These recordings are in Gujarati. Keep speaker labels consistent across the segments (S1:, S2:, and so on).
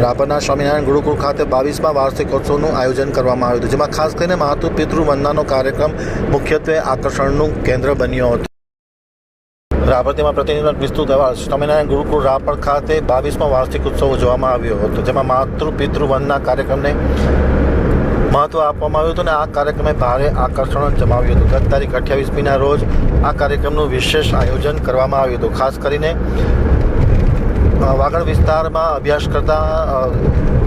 S1: રાપરના સ્વામિનારાયણ ગુરુકુળ ખાતે બાવીસમાં વાર્ષિકોત્સવનું આયોજન કરવામાં આવ્યું હતું, જેમાં ખાસ કરીને માતૃ પિતૃ વંદનાનો કાર્યક્રમ મુખ્યત્વે આકર્ષણનું કેન્દ્ર બન્યો હતો. રાપરતીમાં પ્રતિનિધિ વિસ્તૃત અહેવાલ, સ્વામિનારાયણ ગુરુકુળ રાપર ખાતે બાવીસમાં વાર્ષિક ઉત્સવ ઉજવવામાં આવ્યો હતો, જેમાં માતૃ પિતૃ વંદના કાર્યક્રમને મહત્વ આપવામાં આવ્યું હતું અને આ કાર્યક્રમે ભારે આકર્ષણ જમાવ્યું હતું. ગત તારીખ અઠ્યાવીસમીના રોજ આ કાર્યક્રમનું વિશેષ આયોજન કરવામાં આવ્યું હતું, ખાસ કરીને વાગડ વિસ્તારમાં અભ્યાસ કરતા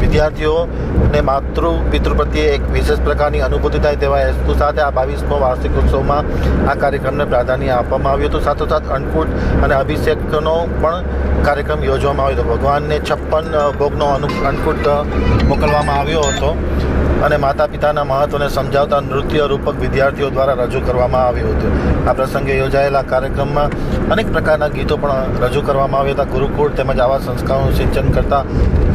S1: વિદ્યાર્થીઓને માતૃ, પિતૃ પ્રત્યે એક વિશેષ પ્રકારની અનુભૂતિ થાય તેવા હેતુ સાથે આ બાવીસમો વાર્ષિક ઉત્સવમાં આ કાર્યક્રમને પ્રાધાન્ય આપવામાં આવ્યું હતું. સાથોસાથ અન્નકૂટ અને અભિષેકનો પણ કાર્યક્રમ યોજવામાં આવ્યો હતો. ભગવાનને છપ્પન ભોગનો અનુ, અન્નકૂટ મોકલવામાં આવ્યો હતો. અને માતા પિતાના મહત્વને સમજાવતા નૃત્ય રૂપક વિદ્યાર્થીઓ દ્વારા રજૂ કરવામાં આવ્યું હતું. આ પ્રસંગે યોજાયેલા કાર્યક્રમમાં અનેક પ્રકારના ગીતો પણ રજૂ કરવામાં આવ્યા હતા. ગુરુકુળ તેમજ આવા સંસ્કારોનું સિંચન કરતા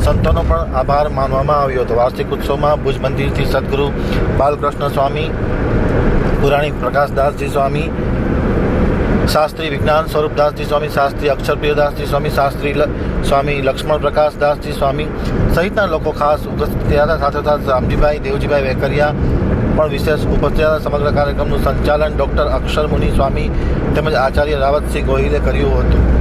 S1: સંતોનો પણ આભાર માનવામાં આવ્યો હતો. વાર્ષિક ઉત્સવમાં ભુજ મંદિરથી સદગુરુ બાલકૃષ્ણ સ્વામી, પુરાણી પ્રકાશદાસજી સ્વામી શાસ્ત્રી વિજ્ઞાન સ્વરૂપદાસજી સ્વામી, શાસ્ત્રી અક્ષરપ્રિયદાસજી સ્વામી, શાસ્ત્રી સ્વામી લક્ષ્મણ પ્રકાશદાસજી સ્વામી સહિતના લોકો ખાસ ઉપસ્થિત હતા. સાથે સાથે રામજીભાઈ, દેવજીભાઈ વેકરિયા પણ વિશેષ ઉપસ્થિત હતા. સમગ્ર કાર્યક્રમનું સંચાલન ડૉક્ટર અક્ષર મુનિ સ્વામી તેમજ આચાર્ય રાવતસિંહ ગોહિલે કર્યું હતું.